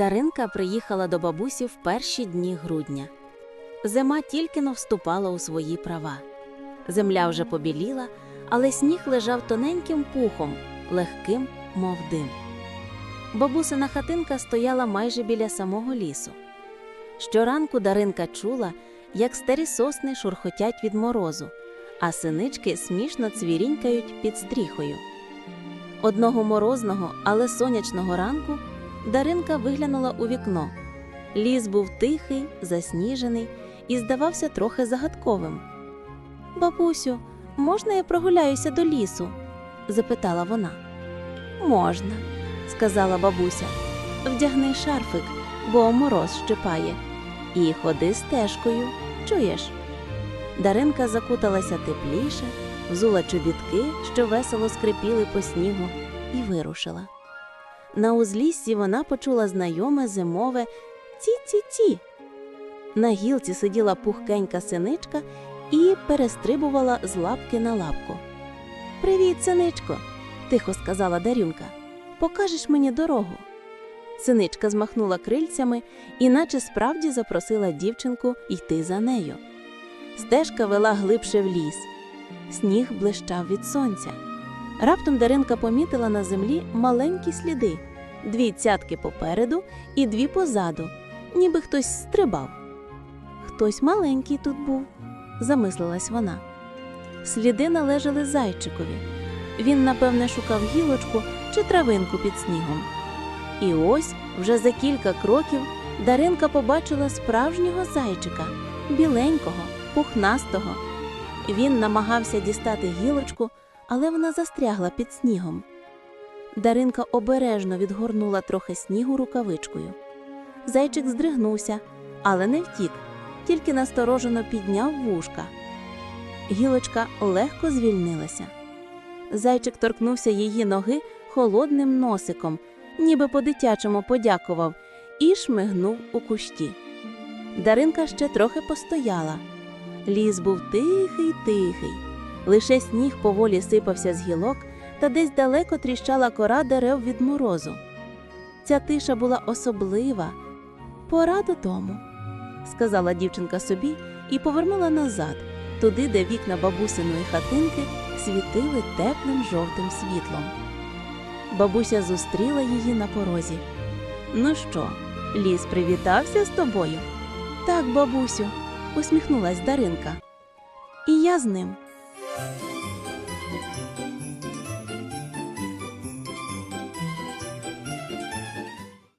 Даринка приїхала до бабусі в перші дні грудня. Зима тільки но вступала у свої права. Земля вже побіліла, але сніг лежав тоненьким пухом, легким, мов дим. Бабусина хатинка стояла майже біля самого лісу. Щоранку Даринка чула, як старі сосни шурхотять від морозу, а синички смішно цвірінькають під стріхою. Одного морозного, але сонячного ранку Даринка виглянула у вікно. Ліс був тихий, засніжений і здавався трохи загадковим. Бабусю, можна я прогуляюся до лісу? запитала вона. Можна, сказала бабуся. Вдягни шарфик, бо мороз щипає, і ходи стежкою. Чуєш? Даринка закуталася тепліше, взула чобітки, що весело скрипіли по снігу, і вирушила. На узліссі вона почула знайоме зимове ці-ці-ці. На гілці сиділа пухкенька синичка і перестрибувала з лапки на лапку. Привіт, синичко, тихо сказала Дарюнка. Покажеш мені дорогу. Синичка змахнула крильцями і наче справді запросила дівчинку йти за нею. Стежка вела глибше в ліс. Сніг блищав від сонця. Раптом Даринка помітила на землі маленькі сліди, дві цятки попереду і дві позаду, ніби хтось стрибав. Хтось маленький тут був, замислилась вона. Сліди належали зайчикові. Він, напевне, шукав гілочку чи травинку під снігом. І ось вже за кілька кроків Даринка побачила справжнього зайчика, біленького, пухнастого. Він намагався дістати гілочку, але вона застрягла під снігом. Даринка обережно відгорнула трохи снігу рукавичкою. Зайчик здригнувся, але не втік, тільки насторожено підняв вушка. Гілочка легко звільнилася. Зайчик торкнувся її ноги холодним носиком, ніби по-дитячому подякував, і шмигнув у кущі. Даринка ще трохи постояла. Ліс був тихий, тихий. Лише сніг поволі сипався з гілок, та десь далеко тріщала кора дерев від морозу. Ця тиша була особлива. Пора додому, сказала дівчинка собі і повернула назад, туди, де вікна бабусиної хатинки світили теплим жовтим світлом. Бабуся зустріла її на порозі. Ну що, ліс привітався з тобою? Так, бабусю, усміхнулась Даринка. І я з ним.